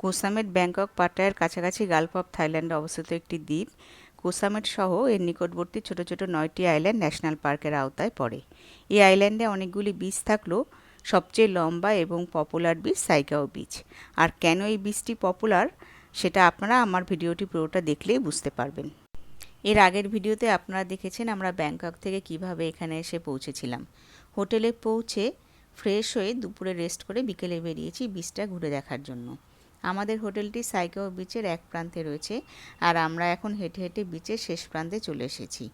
কোসামেট Bangkok পাটায়ার কাছাকাছি Gulf of থাইল্যান্ডে অবস্থিত একটি দ্বীপ। কোসামেট সহ এর নিকটবর্তী ছোট ছোট নয়টি আইল্যান্ড ন্যাশনাল পার্কের আওতায় পড়ে। এই আইল্যান্ডে অনেকগুলি বিচ থাকলেও সবচেয়ে লম্বা এবং পপুলার বিচ সাইকাও বিচ। আর কেন এই বিচটি পপুলার, সেটা আপনারা আমার ভিডিওটি পুরোটা দেখলেই বুঝতে পারবেন। এর আগের ভিডিওতে আপনারা দেখেছেন আমরা ব্যাংকক থেকে কীভাবে এখানে এসে পৌঁছেছিলাম। হোটেলে পৌঁছে ফ্রেশ হয়ে দুপুরে রেস্ট করে বিকেলে বেরিয়েছি বিচটা ঘুরে দেখার জন্য। আমাদের হোটেলটি সাইকাও বিচের এক প্রান্তে রয়েছে, আর আমরা এখন হেঁটে হেঁটে বিচের শেষ প্রান্তে চলে এসেছি।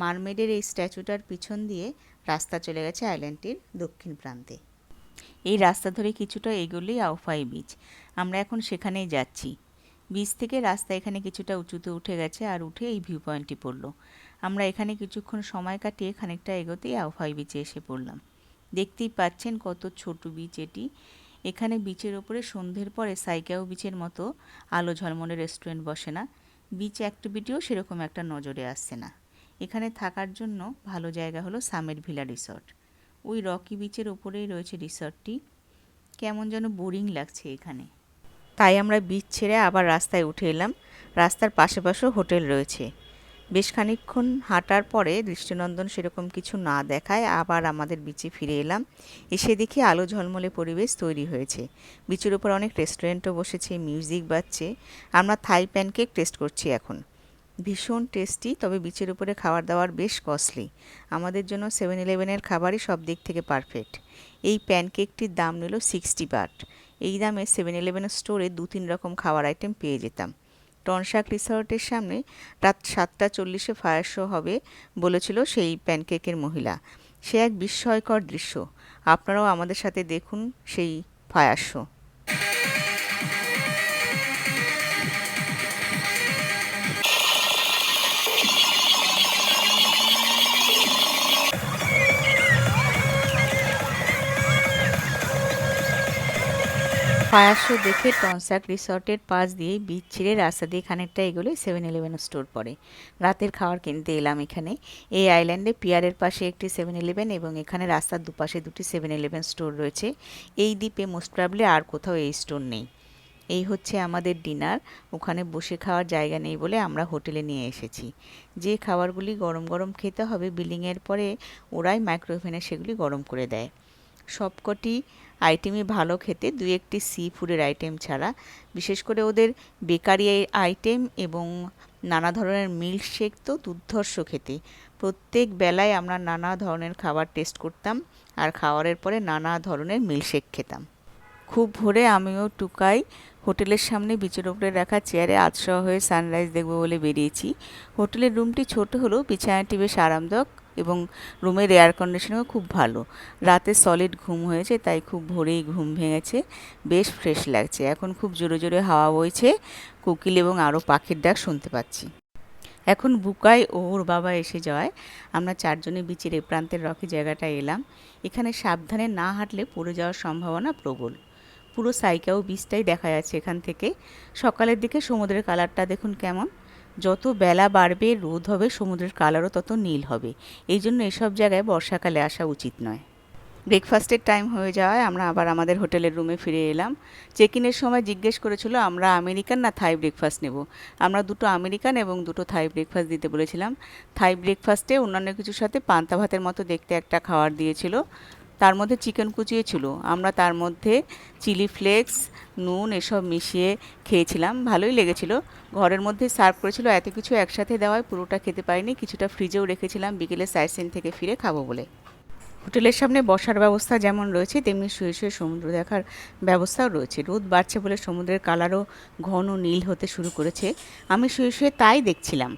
মারমেডের এই স্ট্যাচুটার পিছন দিয়ে রাস্তা চলে গেছে আইল্যান্ডটির দক্ষিণ প্রান্তে। এই রাস্তা ধরে কিছুটা এগোলেই আউফাই বিচ। আমরা এখন সেখানেই যাচ্ছি। বিচ থেকে রাস্তা এখানে কিছুটা উঁচুতে উঠে গেছে আর উঠে এই ভিউ পয়েন্টটি পড়ল। আমরা এখানে কিছুক্ষণ সময় কাটিয়ে খানিকটা এগোতেই আউফাই বিচে এসে পড়লাম। দেখতেই পাচ্ছেন কত ছোট বিচ এটি। এখানে বিচের ওপরে সন্ধ্যের পরে সাইকাও বিচের মতো আলো ঝলমলে রেস্টুরেন্ট বসে না। বিচ অ্যাক্টিভিটিও সেরকম একটা নজরে আসছে না। এখানে থাকার জন্য ভালো জায়গা হলো সামের ভিলা রিসর্ট ওই রকি বিচের ওপরেই রয়েছে রিসর্টটি কেমন যেন বোরিং লাগছে এখানে। তাই আমরা বিচ ছেড়ে আবার রাস্তায় উঠে এলাম। রাস্তার পাশে পাশেও হোটেল রয়েছে। বেশ খানিকক্ষণ হাঁটার পরে দৃষ্টিনন্দন সেরকম কিছু না দেখায় আবার আমাদের বিচে ফিরে এলাম। এসে দেখি আলো ঝলমলে পরিবেশ তৈরি হয়েছে। বিচের উপর অনেক রেস্টুরেন্টও বসেছে, মিউজিক বাজছে। আমরা থাই প্যানকেক টেস্ট করছি এখন। ভীষণ টেস্টি, তবে বিচের উপরে খাবার দাবার বেশ কস্টলি। আমাদের জন্য সেভেন ইলেভেনের খাবারই সব দিক থেকে পারফেক্ট। এই প্যানকেকটির দাম নিল সিক্সটি বাট। এই দামে সেভেন ইলেভেন স্টোরে দু তিন রকম খাবার আইটেম পেয়ে যেতাম। টনশাক রিসর্টের সামনে রাত সাতটা চল্লিশে ফায়ার শো হবে বলেছিল সেই প্যানকেকের মহিলা। সে এক বিস্ময়কর দৃশ্য। আপনারাও আমাদের সাথে দেখুন সেই ফায়ার শো। ফায়ার শো দেখে টনসাক রিসর্টের পাশ দিয়ে বিচ ছেড়ে রাস্তা দিয়ে খানিকটা এগোলে সেভেন ইলেভেন স্টোর পড়ে। রাতের খাবার কিনতে এলাম এখানে। এই আইল্যান্ডে পিয়ারের পাশে একটি সেভেন ইলেভেন এবং এখানে রাস্তার দুপাশে দুটি সেভেন ইলেভেন স্টোর রয়েছে। এই দ্বীপে মোস্ট প্রবলি আর কোথাও এই স্টোর নেই। এই হচ্ছে আমাদের ডিনার। ওখানে বসে খাওয়ার জায়গা নেই বলে আমরা হোটেলে নিয়ে এসেছি। যে খাবারগুলি গরম গরম খেতে হবে, বিলিংয়ের পরে ওরাই মাইক্রোওভেনে সেগুলি গরম করে দেয়। সবকটি আইটেমই ভালো খেতে, দু একটি সি ফুডের আইটেম ছাড়া। বিশেষ করে ওদের বেকারি আইটেম এবং নানা ধরনের মিল্কশেক তো দুর্ধর্ষ খেতে। প্রত্যেক বেলায় আমরা নানা ধরনের খাবার টেস্ট করতাম আর খাওয়ারের পরে নানা ধরনের মিল্কশেক খেতাম। খুব ভোরে আমিও টুকাই হোটেলের সামনে বিচের ওপরে রাখা চেয়ারে আতশোয়া হয়ে সানরাইজ দেখব বলে বেরিয়েছি। হোটেলের রুমটি ছোট হলেও বিছানাটি বেশ আরামদায়ক। এবং রুমের এয়ার কন্ডিশনও খুব ভালো। রাতে সলিড ঘুম হয়েছে, তাই খুব ভোরেই ঘুম ভেঙেছে। বেশ ফ্রেশ লাগছে। এখন খুব জোরে জোরে হাওয়া বইছে। কোকিল এবং আরও পাখির ডাক শুনতে পাচ্ছি। এখন বুকাই ওর বাবা এসে যাওয়ায় আমরা চারজনে বিচের এ প্রান্তের রকি জায়গাটায় এলাম। এখানে সাবধানে না হাঁটলে পড়ে যাওয়ার সম্ভাবনা প্রবল। পুরো সাইকাও বিচটাই দেখা যাচ্ছে এখান থেকে। সকালের দিকে সমুদ্রের কালারটা দেখুন কেমন। যত বেলা বাড়বে, রোদ হবে, সমুদ্রের কালারও তত নীল হবে। এই জন্য এসব জায়গায় বর্ষাকালে আসা উচিত নয়। ব্রেকফাস্টের টাইম হয়ে যাওয়ায় আমরা আবার আমাদের হোটেলের রুমে ফিরে এলাম। চেক ইনের সময় জিজ্ঞেস করেছিল, আমরা আমেরিকান না থাই ব্রেকফাস্ট নেব? আমরা দুটো আমেরিকান এবং দুটো থাই ব্রেকফাস্ট দিতে বলেছিলাম। থাই ব্রেকফাস্টে অন্যান্য কিছুর সাথে পান্তা ভাতের মতো দেখতে একটা খাবার দিয়েছিল। তার মধ্যে চিকেন কুচিয়ে ছিল। আমরা তার মধ্যে চিলি ফ্লেক্স, নুন এসব মিশিয়ে খেয়েছিলাম। ভালোই লেগেছিল। ঘরের মধ্যে সার্ভ করেছিল। এত কিছু একসাথে দেওয়ায় পুরোটা খেতে পারিনি। কিছুটা ফ্রিজেও রেখেছিলাম। বিকেলে সাইড সিন থেকে ফিরে খাব বলে। হোটেলের সামনে বসার ব্যবস্থা যেমন রয়েছে, তেমনি শুয়ে শুয়ে সমুদ্র দেখার ব্যবস্থাও রয়েছে। রোদ বাড়ছে বলে সমুদ্রের কালারও ঘন নীল হতে শুরু করেছে। আমি শুয়ে শুয়ে তাই দেখছিলাম।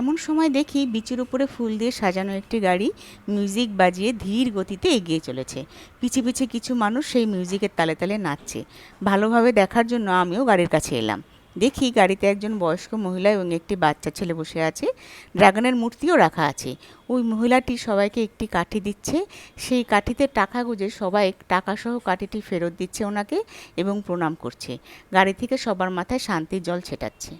এমন সময় দেখি বিচের উপরে ফুল দিয়ে সাজানো একটি গাড়ি মিউজিক বাজিয়ে ধীর গতিতে এগিয়ে চলেছে। পিছে পিছে কিছু মানুষ সেই মিউজিকের তালে তালে নাচছে। ভালোভাবে দেখার জন্য আমিও গাড়ির কাছে এলাম। দেখি গাড়িতে একজন বয়স্ক মহিলা এবং একটি বাচ্চা ছেলে বসে আছে। ড্রাগনের মূর্তিও রাখা আছে। ওই মহিলাটি সবাইকে একটি কাঠি দিচ্ছে। সেই কাঠিতে টাকা গুঁজে সবাই টাকাসহ কাঠিটি ফেরত দিচ্ছে ওনাকে এবং প্রণাম করছে। গাড়ি থেকে সবার মাথায় শান্তির জল ছেটাচ্ছে।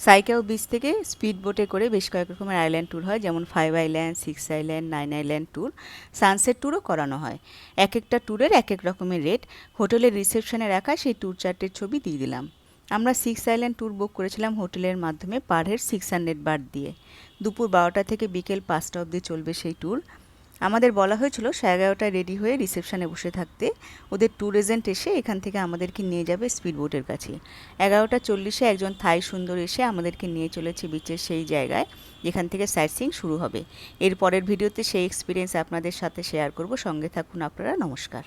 সাইকাও বিচ থেকে স্পিড বোটে করে বেশ কয়েক রকমের আইল্যান্ড ট্যুর হয়, যেমন five island, six island, nine island tour sunset ট্যুরও করানো হয়। এক একটা ট্যুরের এক এক রকমের রেট। হোটেলের রিসেপশনে রাখা সেই ট্যুর চার্টের ছবি দিয়ে দিলাম। আমরা সিক্স আইল্যান্ড ট্যুর বুক করেছিলাম হোটেলের মাধ্যমে পার হেড সিক্স হান্ড্রেড বার দিয়ে। দুপুর বারোটা থেকে বিকেল পাঁচটা অবধি চলবে সেই ট্যুর আমাদের বলা হয়েছিল সাড়ে এগারোটায় রেডি হয়ে রিসেপশনে বসে থাকতে। ওদের ট্যুর এজেন্ট এসে এখান থেকে আমাদেরকে নিয়ে যাবে স্পিড বোটের কাছে। এগারোটা চল্লিশে একজন থাই সুন্দর এসে আমাদেরকে নিয়ে চলেছে বিচের সেই জায়গায়, যেখান থেকে সাইট সিং শুরু হবে। এর পরের ভিডিওতে সেই এক্সপিরিয়েন্স আপনাদের সাথে শেয়ার করব। সঙ্গে থাকুন আপনারা, নমস্কার।